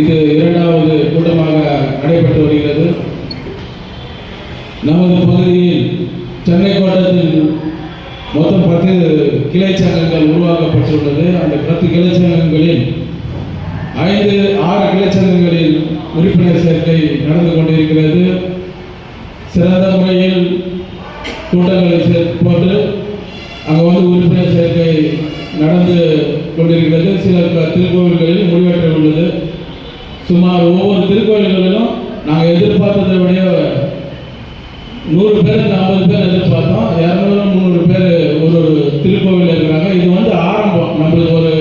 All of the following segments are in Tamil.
இது இரண்டாவது கூட்டமாக நடைபெற்று வருகிறது. நமது பகுதியில் சென்னை கோட்டத்தில் மொத்தம் பத்து கிளை சங்கங்கள் உருவாக்கப்பட்டுள்ளது. அந்த பத்து கிளை சங்கங்களில் ஐந்து ஆறு கிளை சங்கங்களில் உறுப்பினர் சேர்க்கை நடந்து கொண்டிருக்கிறது. சிறந்த முறையில் கூட்டங்களை போட்டு அங்கே வந்து உறுப்பினர் சேர்க்கை நடந்து கொண்டிருக்கிறது. சில திருக்கோவில்களில் முடிவெற்ற உள்ளது. சுமார் ஒவ்வொரு திருக்கோயில்களிலும் நாங்கள் எதிர்பார்த்ததை விட நூறு பேருக்கு ஐம்பது பேர் எதிர்பார்த்தோம். இரநூறு முந்நூறு பேர் ஒரு ஒரு திருக்கோவில் இருக்கிறாங்க இது வந்து ஆரம்பம் நம்மளுக்கு ஒரு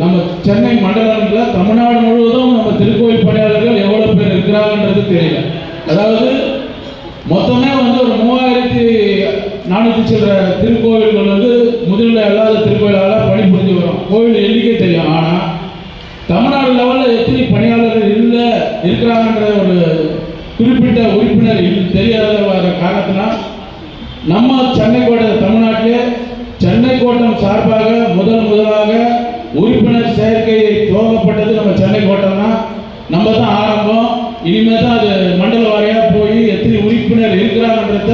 நம்ம சென்னை மண்டலத்தில் தமிழ்நாடு முழுவதும் நம்ம திருக்கோயில் பணியாளர்கள் எவ்வளோ பேர் இருக்கிறாங்கன்றது தெரியல அதாவது மொத்தமே வந்து ஒரு மூவாயிரத்தி நானூற்றி சில்லற திருக்கோவில்கள் வந்து முதலில் அல்லாத திருக்கோயிலால் பணிபுரிஞ்சு வரும். கோவில் எண்ணிக்கை தெரியும். ஆனால் தமிழ்நாடு லெவலில் எத்தனை பணியாளர்கள் இல்லை இருக்கிறாங்கன்ற ஒரு குறிப்பிட்ட உறுப்பினர் தெரியாத வர காரணத்தினால் நம்ம சென்னை கோட்டை தமிழ்நாட்டிலே சென்னை கோட்டம் சார்பாக முதல் முதலாக உறுப்பினர் சேர்க்கையை துவங்கப்பட்டது நம்ம சென்னை கோட்டம்னா நம்ம தான் ஆரம்பம். இனிமேல் தான் அது மண்டல வாரியாக போய் எத்தனை உறுப்பினர் இருக்கிறாங்கன்றத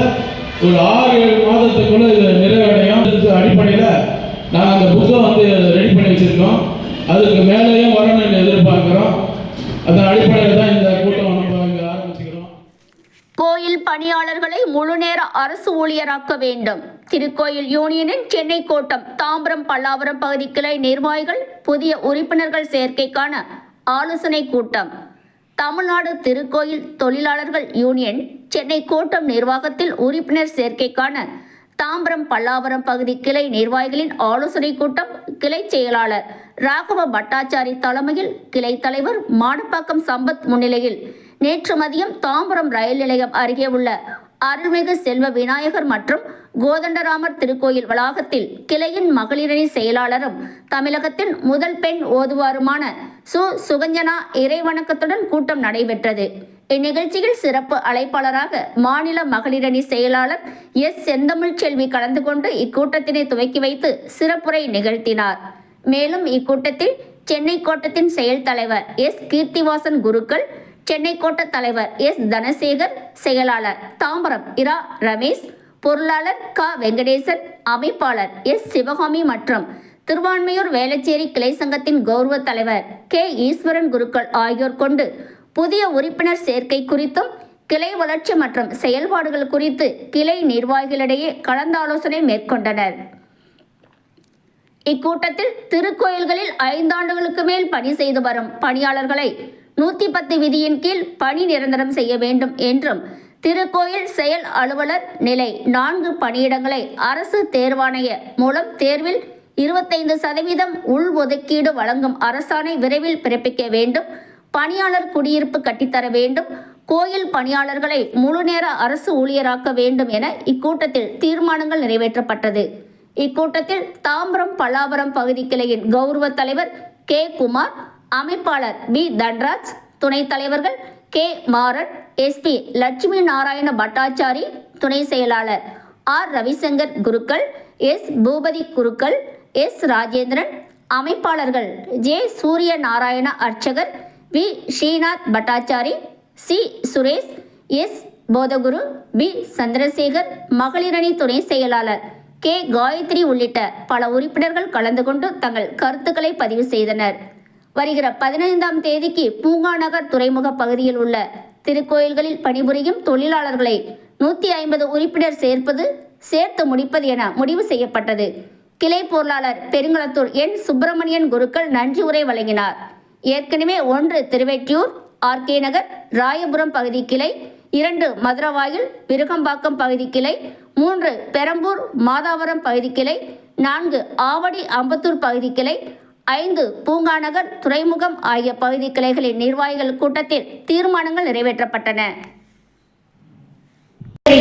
ஒரு ஆறு ஏழு மாதத்துக்கு இது நிறைவடையும் இதுக்கு அடிப்படையில் நாங்கள் அந்த புக்கை வந்து ரெடி பண்ணி வச்சிருக்கோம் அதுக்கு மேலேயும் வரணும்னு எதிர்பார்க்குறோம் அதன் அடிப்படையில் தான் இந்த கூட்டம் நம்ம இங்கே ஆரம்பிச்சுக்கிறோம் கோயில் பணியாளர்களை முழுநேர அரசு ஊழியராக்க வேண்டும். திருக்கோயில் யூனியனின் சென்னை கோட்டம் தாம்பரம் பல்லாவரம் பகுதி கிளை நிர்வாகிகள் புதிய உறுப்பினர்கள் சேர்க்கைக்கான ஆலோசனை கூட்டம். தமிழ்நாடு திருக்கோயில் தொழிலாளர்கள் யூனியன் சென்னை கோட்டம் நிர்வாகத்தில் உறுப்பினர் சேர்க்கைக்கான தாம்பரம் பல்லாவரம் பகுதி கிளை நிர்வாகிகளின் ஆலோசனை கூட்டம் கிளை செயலாளர் ராகவ பட்டாச்சாரி தலைமையில் கிளை தலைவர் மாடப்பாக்கம் சம்பத் முன்னிலையில் நேற்று மதியம் தாம்பரம் ரயில் நிலையம் அருகே உள்ள அருள்மிகு செல்வ விநாயகர் மற்றும் கோதண்டராமர் திருக்கோயில் வளாகத்தில் கிளையின் மகளிரணி செயலாளரும் தமிழகத்தின் முதல் பெண் ஓதுவாருமான சு. சுகஞ்சனா இறைவணக்கத்துடன் கூட்டம் நடைபெற்றது. இந்நிகழ்ச்சியில் சிறப்பு அழைப்பாளராக மாநில மகளிரணி செயலாளர் எஸ். செந்தமிழ் செல்வி கலந்து கொண்டு இக்கூட்டத்தினை துவக்கி வைத்து சிறப்புரை நிகழ்த்தினார். மேலும் இக்கூட்டத்தில் சென்னை கோட்டத்தின் செயல் தலைவர் எஸ். கீர்த்திவாசன் குருக்கள் சென்னை கோட்ட தலைவர் எஸ் தனசேகர் செயலாளர் தாம்பரம் இரா ரமேஷ் பொருளாளர் க வெங்கடேசன் அமைப்பாளர் எஸ் சிவகாமி மற்றும் திருவான்மையூர் வேளச்சேரி கிளை சங்கத்தின் கௌரவ தலைவர் கே ஈஸ்வரன் குருக்கள் ஆகியோர் கொண்டு புதிய உறுப்பினர் சேர்க்கை குறித்தும் கிளை வளர்ச்சி மற்றும் செயல்பாடுகள் குறித்து கிளை நிர்வாகிகளிடையே கலந்தாலோசனை மேற்கொண்டனர். இக்கூட்டத்தில் திருக்கோயில்களில் ஐந்தாண்டுகளுக்கு மேல் பணி செய்து வரும் பணியாளர்களை நூத்தி பத்து விதியின் கீழ் பணி நிரந்தரம் செய்ய வேண்டும் என்றும் திருக்கோயில் செயல் அலுவலர் நிலை நான்கு பணியிடங்களை அரசு தேர்வாணைய மூலம் தேர்வில் இருபத்தைந்து சதவீதம் உள் ஒதுக்கீடு வழங்கும் அரசாணை விரைவில் பிறப்பிக்க வேண்டும் பணியாளர் குடியிருப்பு கட்டித்தர வேண்டும் கோயில் பணியாளர்களை முழுநேர அரசு ஊழியராக்க வேண்டும் என இக்கூட்டத்தில் தீர்மானங்கள் நிறைவேற்றப்பட்டது. இக்கூட்டத்தில் தாம்பரம் பல்லாவரம் பகுதி கிளையின் கௌரவ தலைவர் கே. குமார் அமைப்பாளர் பி தன்ராஜ் துணைத் தலைவர்கள் கே. மாறன் எஸ்பி லட்சுமி நாராயண பட்டாச்சாரி துணை செயலாளர் ஆர். ரவிசங்கர் குருக்கள் எஸ். பூபதி குருக்கள் எஸ். ராஜேந்திரன் அமைப்பாளர்கள் ஜே. சூரிய நாராயண அர்ச்சகர் V. Srinath Bhattachari C. Suresh S. Bodhaguru P Chandrasekhar மகளிரணி துணை செயலாளர் கே. காயத்ரி உள்ளிட்ட பல உறுப்பினர்கள் கலந்து கொண்டு தங்கள் கருத்துக்களை பதிவு செய்தனர். வருகிற பதினைந்தாம் தேதிக்கு பூங்கா நகர் துறைமுக பகுதியில் உள்ள திருக்கோயில்களில் பணிபுரியும் தொழிலாளர்களை நூற்றி ஐம்பது உறுப்பினர் சேர்ப்பது சேர்த்து முடிப்பது என முடிவு செய்யப்பட்டது. கிளை பொருளாளர் பெருங்களத்தூர் என். சுப்பிரமணியன் குருக்கள் நன்றி உரை வழங்கினார். ஏற்கனவே ஒன்று திருவெற்றியூர் ஆர்கே நகர் ராயபுரம் பகுதி கிளை இரண்டு மதுரவாயில் விருகம்பாக்கம் பகுதி கிளை மூன்று பெரம்பூர் மாதாவரம் பகுதி கிளை நான்கு ஆவடி அம்பத்தூர் பகுதி கிளை ஐந்து பூங்காநகர் துறைமுகம் ஆகிய பகுதி கிளைகளின் நிர்வாகிகள் கூட்டத்தில் தீர்மானங்கள் நிறைவேற்றப்பட்டன.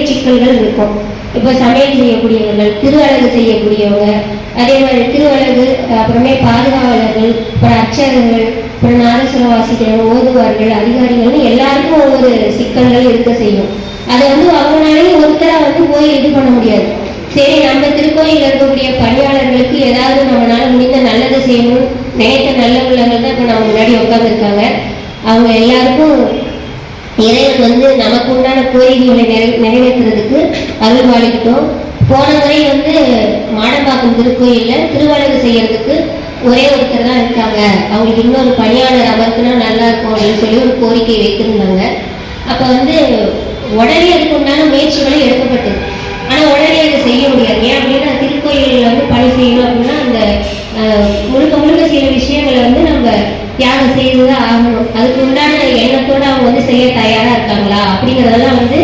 சிக்கல்கள் இருக்கும். இப்போ சமையல் செய்யக்கூடியவர்கள் திருவழகு செய்யக்கூடியவங்க அதே மாதிரி திருவழகு அப்புறமே பாதுகாவலர்கள் அப்புறம் அர்ச்சகர்கள் அப்புறம் நாதஸ்வரம் வாசிக்கிறவங்க ஓதுவார்கள் அதிகாரிகள் எல்லாருக்கும் ஒவ்வொரு சிக்கல்கள் இருக்க செய்யும். அதை வந்து அவங்களாலேயும் ஒருத்தரா வந்து போய் இது பண்ண முடியாது. சரி நம்ம திருக்கோயிலில் இருக்கக்கூடிய பணியாளர்களுக்கு ஏதாவது நம்மளால முடிந்த நல்லது செய்யணும் நேற்று நல்ல உள்ளவர்கள் தான் இப்போ நம்ம முன்னாடி உட்காந்துருக்காங்க அவங்க எல்லாருக்கும் இறைவன் வந்து நமக்கு உண்டான கோரிக்கைகளை நிறை நிறைவேற்றுறதுக்கு அருள் போன முறை வந்து மாடம்பாக்கம் திருக்கோயிலில் திருவழகு செய்யறதுக்கு ஒரே ஒருத்தர் தான் இருக்காங்க. அவங்களுக்கு இன்னொரு பணியாளர் அமர்த்தினா நல்லா இருக்கும் அப்படின்னு சொல்லி ஒரு கோரிக்கை வைத்திருந்தாங்க. அப்போ வந்து உடனே அதுக்கு உண்டான முயற்சிகளும் எடுக்கப்பட்டது. ஆனால் உடனே அதை செய்ய முடியாது. ஏன் அப்படின்னா திருக்கோயிலில் வந்து பணி செய்யணும் அப்படின்னா அந்த முழுக்க முழுக்க சில விஷயங்களை வந்து நம்ம தியாகம் செய்து தான் ஆகணும். அதுக்கு உண்டான எண்ணத்தோடு அவங்க வந்து செய்ய தயாராக இருக்காங்களா? அப்படிங்கிறதெல்லாம் வந்து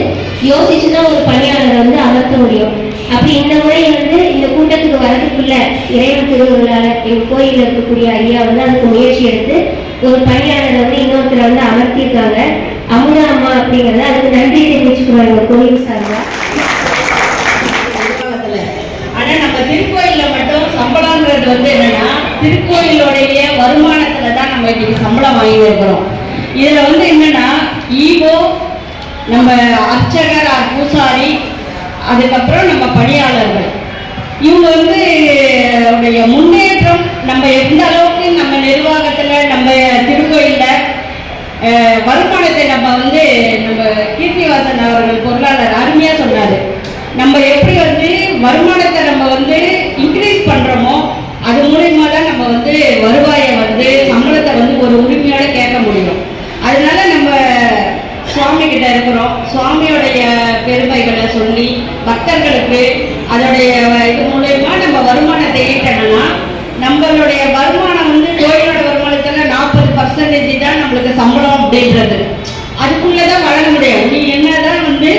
யோசிச்சு தான் ஒரு பணியாளரை வந்து அமர்த்த முடியும். அப்படி இந்த முறை வந்து இந்த கூட்டத்துக்கு வரதுக்குள்ள இறைவன் திருவிழாவில் எங்கள் கோயிலில் இருக்கக்கூடிய ஐயா வந்து அதுக்கு முயற்சி எடுத்து ஒரு பணியாளரை வந்து இன்னொருத்தரை வந்து அமர்த்தியிருக்காங்க அமுதா அம்மா அப்படிங்கிறத அதுக்கு நன்றி தெரிவிச்சுக்கிறாங்க கோயில் சார்பாக நிர்வாகத்துல. ஆனா நம்ம திருக்கோயில்ல மட்டும் சம்பளம்ன்றது வந்து என்னன்னா திருக்கோயிலோடைய வருமானத்துல தான் நம்ம இன்னைக்கு சம்பளம் வாங்கி இருக்கிறோம். இதுல வந்து என்னன்னா ஈவோ நம்ம அர்ச்சகர் பூசாரி அதுக்கப்புறம் நம்ம பணியாளர்கள். இவங்க வந்து உடைய முன்னேற்றம் நம்ம எந்த அளவுக்கு நம்ம நிர்வாகத்துல நம்ம திருக்கோயிலில் வருமானத்தை நம்ம வந்து நம்ம கீர்த்திவாசன் அவர்கள் பொருளாளர் அருமையா சொன்னாரு. நம்ம எப்படி வந்து வருமானத்தை நம்ம வந்து இன்க்ரீஸ் பண்றோமோ அது மூலயமா தான் நம்ம வந்து வருவாயை வந்து சம்பளத்தை வந்து ஒரு உரிமையோட கேட்க முடியும். அதனால நம்ம சுவாமி கிட்ட இருக்கிறோம். சுவாமியோடைய பெருமைகளை சொல்லி பக்தர்களுக்கு அதோடைய இது மூலயமா நம்ம வருமானத்தை ஈட்டணும்னா நம்மளுடைய வருமானம் வந்து கோயிலோட வருமானத்துல நாற்பது பர்சன்டேஜ் தான் நம்மளுக்கு சம்பளம் அப்படின்றது. அதுக்குள்ளதான் வழங்க முடியும். நீ என்னதான் வந்து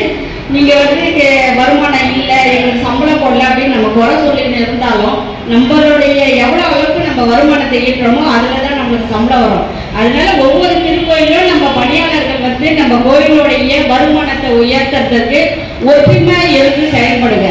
நீங்க வந்து வருமானம் இல்லை எங்களுக்கு சம்பளம் போடல அப்படின்னு நம்ம குறை சொல்லிட்டு இருந்தாலும் நம்மளுடைய எவ்வளவு நம்ம வருமானத்தை ஈட்டுறோமோ அதுல தான் நம்மளுக்கு சம்பளம் வரும். அதனால ஒவ்வொரு திருக்கோயிலும் நம்ம பணியாளர்கள் வந்து நம்ம கோயிலுடைய வருமானத்தை உயர்த்துறதுக்கு ஒற்றுமை இருந்து செயல்படுங்க.